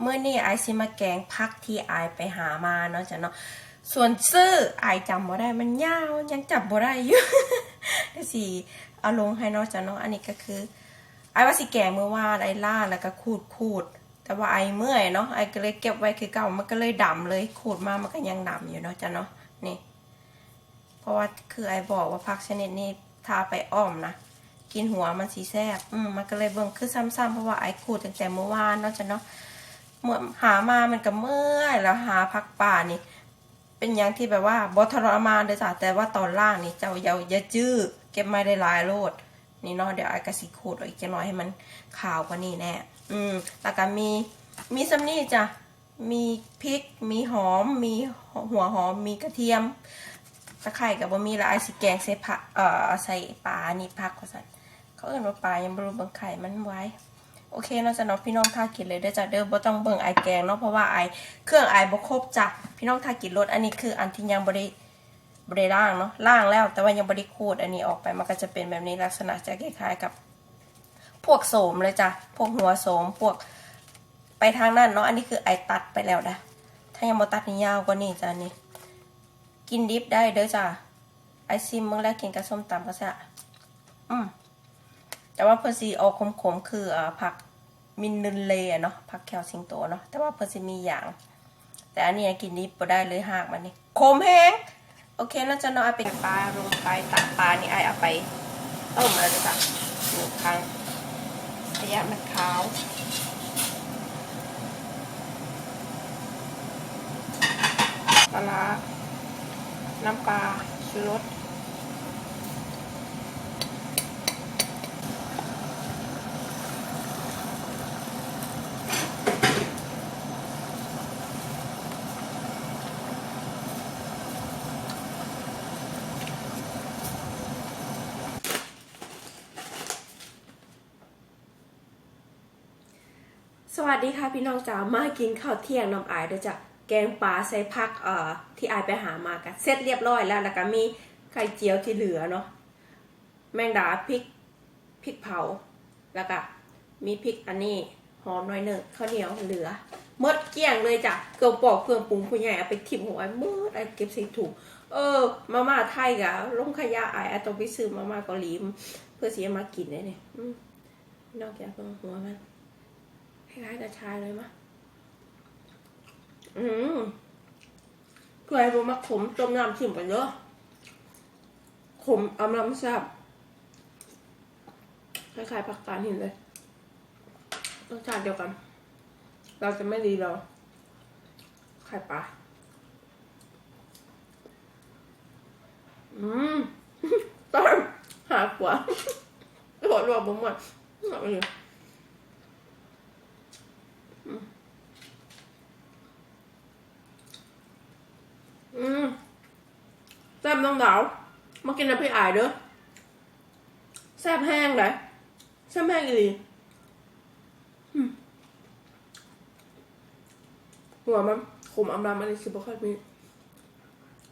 เมื่อนี่ไอายสิมาแกงพักที่ไอไปหามาเนาะจ้ะเนาะส่วนซื้อไอจำบ่ได้มันยาวยังจับบ่ได้อยู่เดี๋ยวสิเอาลงให้เนาะจ้ะเนาะอันนี้ก็คือ ไอว่าสิแกงเมื่อวานไอล่าแล้วก็ขูดขูดแต่ว่าไอเมื่อยเนาะไอก็เลยเก็บไว้คือเก่ามันก็เลยดำเลยขูดมามันก็ยังดำอยู่เนาะจ้ะเนาะนี่ เพราะว่าคือไอบอกว่าผักชนิดนี้ทาไปอ้อมนะกินหัวมันสีแซ่บอืมมันก็เลยเบิ่งคือซ้ำๆเพราะว่าไอขูดตั้งแต่เมื่อวานเนาะจ้ะเนาะ เมื่อหามามันก็เมื่อยแล้วหาผักป่านี่ เป็นอย่างที่แบบว่าบทรมานเลยจ้ะแต่ว่าตอนล่างนี่เจ้าอย่าอย่าจื้อเก็บไม่ได้หลายโลด นี่เนาะเดี๋ยวไอ้กระสิขูดเอาอีกจะน้อยให้มันขาวกว่านี้แน่อืมแล้วก็มีมีซัมนี่จ้ะมีพริก มีหอม มีหัวหอม มีกระเทียม ตะไคร่กับบะหมีและไอซิแกงใส่ผักเอ่อใส่ปลานี่ผักว่าสันเขาเอิ้นว่าปลายังบรูบิ่งไข่มันไว้ โอเคเนาะจ้ะเนาะพี่น้องท่ากินเลยเด้จ้ะเด้อบ่ต้องเบิ่งไอแกงเนาะเพราะว่าไอเครื่องไอบ่ครบจ้ะพี่น้องท่ากินรสอันนี้คืออันที่ยังบ่ได้บ่ได้ล่างเนาะล่างแล้ว แต่ว่ายังบ่ได้ขูดอันนี้ออกไปมันก็จะเป็นแบบนี้ลักษณะจะคล้ายๆกับ พวกโสมเลยจ้ะพวกหัวโสมพวกไปทางนั้นเนาะอันนี้คือไอตัดไปแล้วนะถ้ายังบ่ตัดนี่ยาวกว่านี้จ้ะนี่กินดิบได้เด้อจ้ะไอซิมเมื่อแรกกินกับส้มตำก็จะอืม แต่ว่าเพิ่นสิออกขมๆคืออ่าผักมินนึนเลเนาะผักแคลสิงโตเนาะแต่ว่าเพิ่นสิมีอย่าง แต่อันนี้กินดิบบ่ได้เลยหากมันนี่ขมแฮงโอเคแล้วจะเนาะเอาไปปลาลงไปตักปลานี่ไอเอาไปต้มแล้วจ้ะหนึ่งครั้งระยะมันขาวปลาน้ำปลาชูรส วัสดีค่ะพี่น้องจ๋ามากินข้าวเที่ยงน้ำอายเดี๋ยจะแกงปลาใส่ผักเอ่อที่อายไปหามากันเสร็จเรียบร้อยแล้ว แล้วก็มีไข่เจียวที่เหลือเนาะแมงดาพริกพริกเผา แล้วก็มีพริกอันนี้หอมหน่อยหนึ่งข้าวเหนียวเหลือหมดเกลี้ยงเลยจ้ะเกลือปอกเครื่องปรุงผู้ใหญ่เอาไปทิ่มหัวไอ้หมืดไอ้เก็บใส่ถุงเออมาม่าไทยกะลงขยะไอ้ไอ้ต้องไปซื้อมาม่าเกาหลีเพื่อเสียมากินได้เนี่ยอืมนอกจากหัวมัน คล้ายๆกระชายเลยมะอืมเกลือบัมาขมต้มน้ำชิมไปเยอะขมอำลำแซ่บคล้ายๆผักกาดหินเลยรสชาติเดียวกัน เราจะไม่รีเราไข่ปลาอืมต้นหาขวาโหดรวบผมหมดเอาไปเลย อืมแซ่บน้องดาวมากินน้ำพริกอายเด้อแซ่บแห้งเลยแซ่บแห้งอีหลีหัวมันขมอำลำอันนี้คือบ่ค่อยมี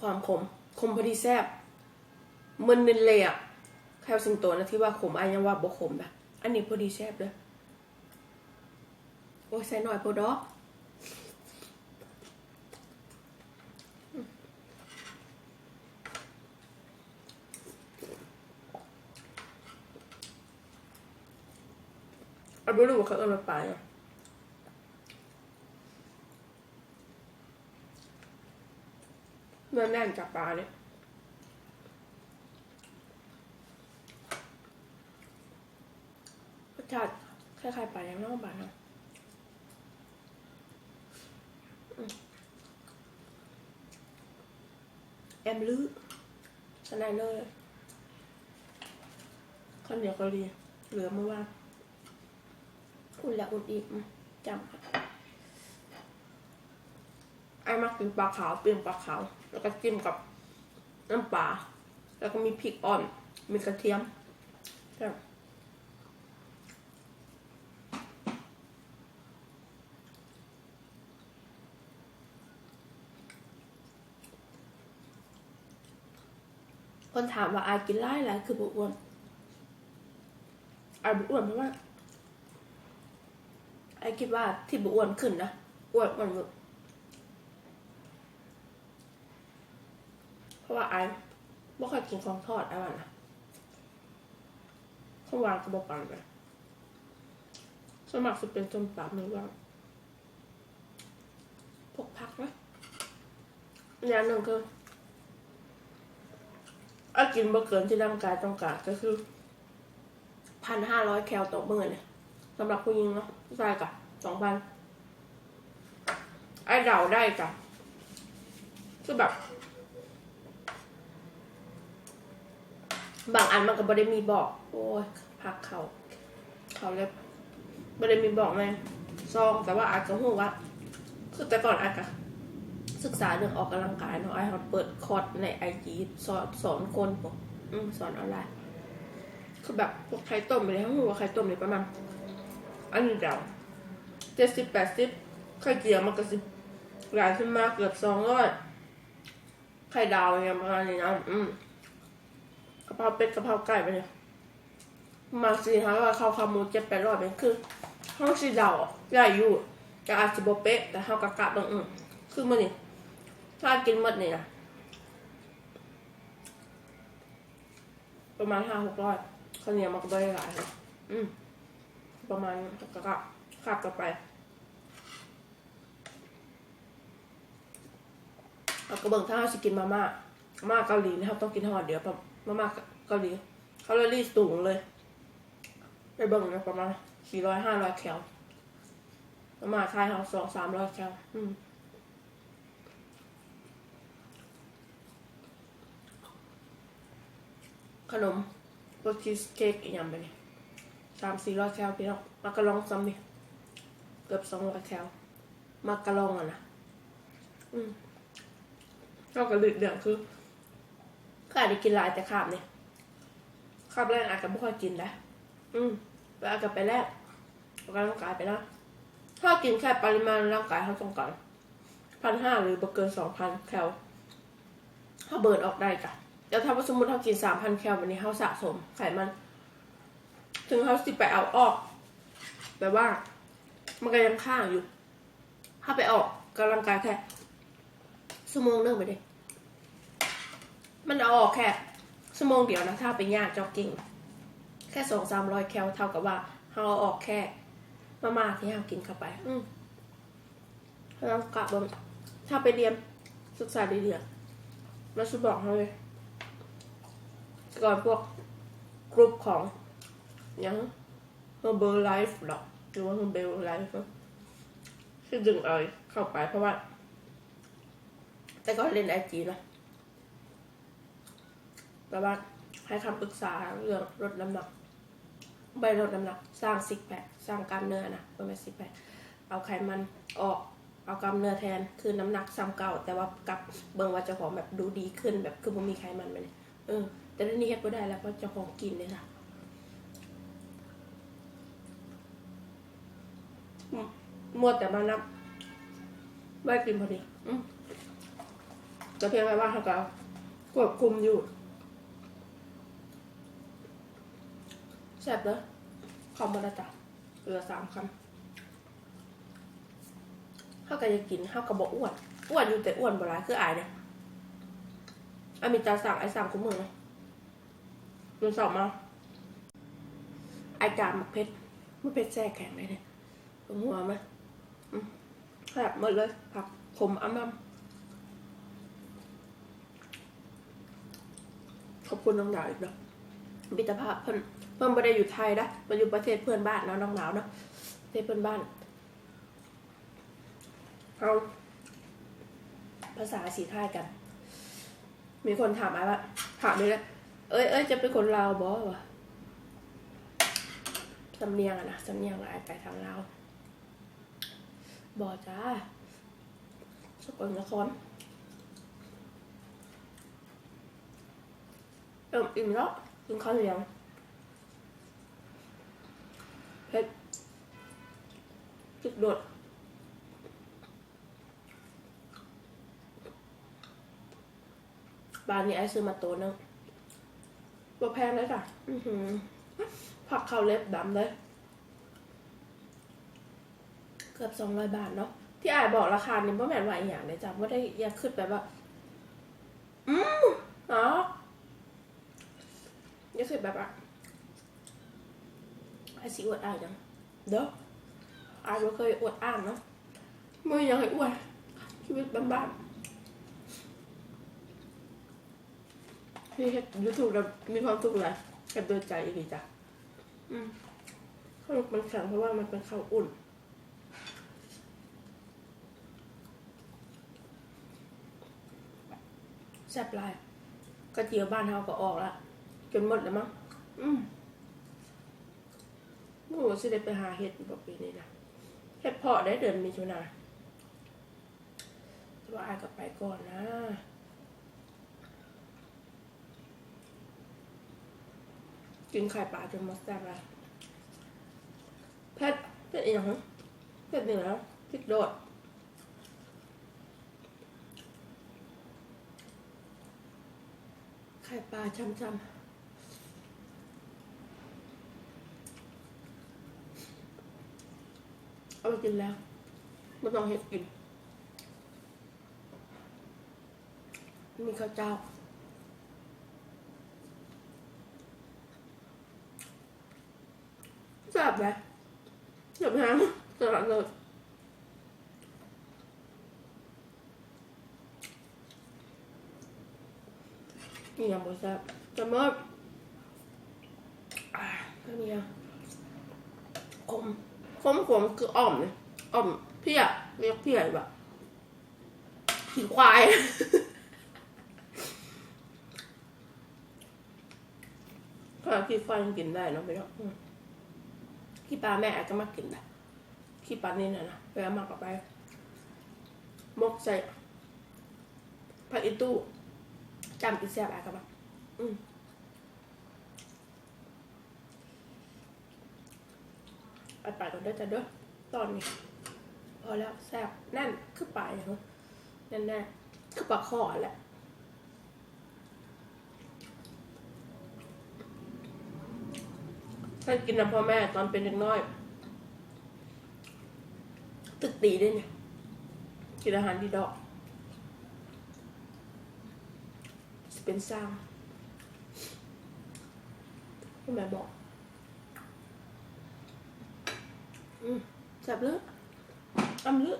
ความขม ขมพอดีแซ่บมันเนนเลยอะแคลซิงโตนะที่ว่าขมอันยังว่าบ่ขมแบบอันนี้พอดีแซ่บเลยโอ้ยใส่หน่อยโพดอก ไม่รู้ว่าเขาเอามาไปอะเนื้อแน่นจากปลาเนี่ยรสชาติคล้ายๆปลาย่างนอกปลาเนาะอืมแอมลื้อสไนเนอร์ข้าวเหนียวเกาหลีเหลือเมื่อวาน อุ่นแล้วอุ่นอีกอืมจำค่ะไอ้มักกินปลาขาวเปลี่ยนปลาขาว แล้วก็จิ้มกับน้ำปลาแล้วก็มีพริกอ่อน มีกระเทียมครับคนถามว่าอายกินไล่อะไรคือบุอ้วนอายบุอ้วนเพราะว่า ไอไอคิดว่าที่บอ้วนขึ้นนะอ้วนมันแบบเพราะว่าไอไม่ค่อยกินของทอดไอ้วันนะข้าววานก็บอกปันไปสมัครจะเป็นจนปากหรือว่าพกพักนะอย่างหนึ่งคืออากินบ่เกินที่ร่างกายต้องการก็คือพันห้าร้อยแคลต่อมื้อเนี่ย สำหรับผู้หญิงเนาะผู้ชายกับสองพันไอเดาได้จ้ะคือแบบ บางอันมันก็บ่ได้มีบอก โอ้ยพักเขาเขาเล็บบ่ได้มีบอกในซองแต่ว่าอาจจะหูว่าคือแต่ก่อนอาจจะศึกษาเรื่องออกกำลังกายเนาะไอเขาเปิดคอร์สในไอจีสอนสอนคนพวกอืมสอนออนไลน์คือแบบพวกไข่ต้มไปเลยทั้งหัวไข่ต้มเลยประมาณ อันนี้เดาเจ็ดสิบแปดสิบไข่เจียวมันก็สิบหลายขึ้นมาเกือบสองร้อยไข่ดาวเนี่ยประมาณนี้นะอืมกะเพราเป็ดกะเพราไก่ไปเนี่ยมาสี่ห้าร้อยข้าวขาหมูเจ็ดแปดร้อยเป็นคือห้องสีดาวใหญ่อยู่จะอาจจะบเป๊ะแต่ข้าวกะกะตรงอืมคือมันนี่ถ้ากินหมดเนี่นะประมาณห้าหกร้อยข้าวเหนียวมันก็ได้หลายอืม ประมาณกะกะขับกันไปเอากระเบื้องถ้าเราสิกินมาม่ามาม่าเกาหลีนะครับต้องกินห่อเดี๋ยวมาม่าเกาหลีแคลอรี่สูงเลย ไปเบิ่งนะประมาณสี่ร้อยห้าร้อยแคลมาม่าไทยเขาสองสามร้อยแคลอืมขนมรสชีสเค้กอีกอย่างไปเนี่ย สามสี่ร้อยแคลพี่น้องมากระลองซ้ำดิเกือบสองร้อยแคลมากระลองอะนะอืมเท่ากับเดือดคือก็อาจจะกินหลายแต่ขาบเนี่ยขาบแรกอาจจะไม่ค่อยกินนะอืมแล้วอาจจะไปแรกออกกำลังกายไปแล้วถ้ากินแค่ปริมาณร่างกายเขาต้องการพันห้าหรือเกินสองพันแคลถ้าเบิร์นออกได้จ้ะแล้วถ้าว่าสมมติเขากินสามพันแคลวันนี้เขาสะสมไขมัน ถึงเขาสิไปเอาออกแปลว่า มันก็ยังข้างอยู่ ถ้าไปออกกำลังกายแค่ชั่วโมงนึงไปดิมันเอาออกแค่ชั่วโมงเดียวนะถ้าไปย่างจ็อกกิ้งแค่สองสามร้อยแคลเท่ากับว่าเราเอาออกแค่มาม่าที่เรากินเข้าไป อืมแล้วกลับมาถ้าไปเรียนศึกษาดีเดียแล้วฉันบอกเขาเลยก่อนพวกกลุ่มของ ยัง Herbal Life หรอกหรือว่า Herbal Life ที่ดึงเอาเข้าไปเพราะว่า แต่ก็เล่นไอจีนะแบบว่าให้คำปรึกษาเรื่องลดน้ำหนักใบลดน้ำหนัก สร้างซิกแพคสร้างกล้ามเนื้อนะเป็นซิกแพคเอาไขมันออกเอากล้ามเนื้อแทนคือน้ำหนักซ้ำเก่า แต่ว่ากลับเบิ่งว่าเจ้าของแบบดูดีขึ้นแบบคือมันมีไขมันไปเลยเออ แต่เดี๋ยวนี้เฮ็ดไม่ได้แล้วเพราะเจ้าของกินเลยค่ะอื มมัวแต่มานับไม่กินพอดีอืมแต่เพียงแค่ว่าเขาก็ควบคุมอยู่แซ่บเลยคำมาละจ้ะเหลือสามคำข้าวก็จะกินข้าวกระบอกอ้วนอ้วนอยู่แต่อ้วนบ่ร้ายคืออายเนี่ยอามีตาสั่งไอ้สั่งคุ้มมือนะมันสอบมาไอจานมักเพชรมันเพชรแช่แข็งเลยเนี่ยตรงหัวไหมอืม แซ่บหมดเลยผักขมอ้ำอ้ำขอบคุณน้องดาวอีกเนาะมิตรภาพเพิ่นเพิ่นไม่ได้อยู่ไทยนะมาอยู่ประเทศเพื่อนบ้านเนาะน้องหนาวเนาะประเทศเพื่อนบ้านเอาภาษาสีไทยกัน มีคนถามไอ้ว่าถามเลยนะเอ้ยเอ้ยจะเป็นคนลาวบอวะสำเนียงอะนะสำเนียงอะไรไปทางลาว บอจ้าสกลนครเอิ่มอิ่มแล้วกินข้าวเหนียวเผ็ดจุดโดดบ้านนี้ไอซื้อมาโตนึงตัวแพงเลยจ้ะอื้อหือผักข้าวเล็บดำเลย เกือบสองร้อยบาทเนาะที่อายบอกราคาเนี่บ่แม่นว่าอีหยังเลยจ้ะบ่ได้อยากขึ้นแบบว่า อืมอ๋ออยากขึ้นแบบว่าไอสิอวดอายจังเด้ออายบ่เคยอวดอ่านเนาะบ่อยากให้อวดชีวิตบ้านๆพี่เฮ็ดยูทูบแล้วมีความสุขหลายกับตัวใจอีกจ้ะอืมข้าวมันแข็งเพราะว่ามันเป็นข้าวอุ่น แซ่บหลายกระเจียวบ้านเฮาก็ออกละจนหมดแล้วมั้งอืมโอ้สิได้ไปหาเห็ดอยู่บ่ปีนี้นะเห็ดเพาะได้เดือนมิถุนาแต่ว่าอายก็ไปก่อนนะกินไข่ปลาจนหมดแซ่บละเผ็ดเผ็ดอีกอย่างฮะเผ็ดเหนือพริกโดด ไข่ปลาช่ำๆเอาไปกินแล้วไม่ต้องเห็ดกิน มีข้าวเจ้า แซ่บไหมแซ่บแฮมตลอดเลย นี่ยังบ่แซ่บจะมดอ่าไม่มีอะขมขมขมคืออ่อมเนี่ยอ่อมเพี้ยเรียกเพี้ยแบบขี้ควายถ้าขี้ควายยังกินได้เนาะไปเนาะอืมขี้ปลาแม่อาจจะมากินได้ขี้ปลานี่นะนะไปเอามากลับไปมกใส่ผักอีตู้ จำอีแซ่บอะไรกันบ้างอืมไปไปก่อนเด้อจ้ะเด้อตอนนี้ พอแล้วแซ่บแน่นคือปลาอย่างนั้นแน่นแน่คือปลาคอแหละถ้ากินน้ำพ่อแม่ตอนเป็นเด็กน้อย ตึกตีได้เนี่ยกินอาหารดีดอกจะ เป็นสร้างที่แม่บอก อืมแซ่บเลืออ้ำเลือ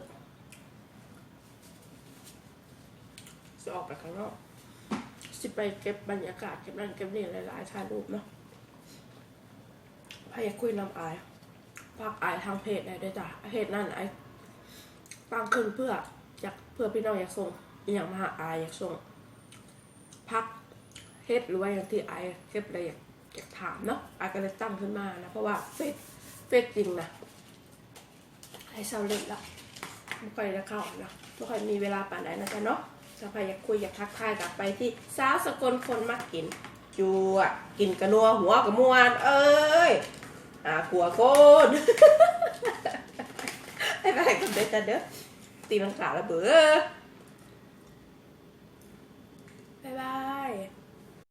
จะออกไปข้างนอก สิไปเก็บบรรยากาศเก็บนั่นเก็บนี่หลายๆถ่ายรูปเนาะพายากคุยนำอายฝากอายทางเพจได้ด้วยจ้ะเพจนั่นไอายตั้งขึ้นเพื่ออยากเพื่อพี่น้องอยากส่งอย่างมาหาอายอยากส่ง พักเฮ็ดหรือว่าอย่างที่ไอเก็บอะไรอยากอยากถามเนาะไอายก็เลยตั้งขึ้นมานะ เพราะว่าเฟซเฟซจริงนะไอเศร้าเล่นละไม่ค่อยจะเข้านะไม่ค่อยมีเวลาป่านไหนนะจ๊ะเนาะถ้าใครอยากคุยอยากทักทายกลับไปที่สาวสกลคนมักกินจัวกินกระนัวหัวกระมวน เอ้ยอาขัวโคนให้ไปกันเด้อจ้ะเด้อตีลังกาแล้วเบ้อายบาย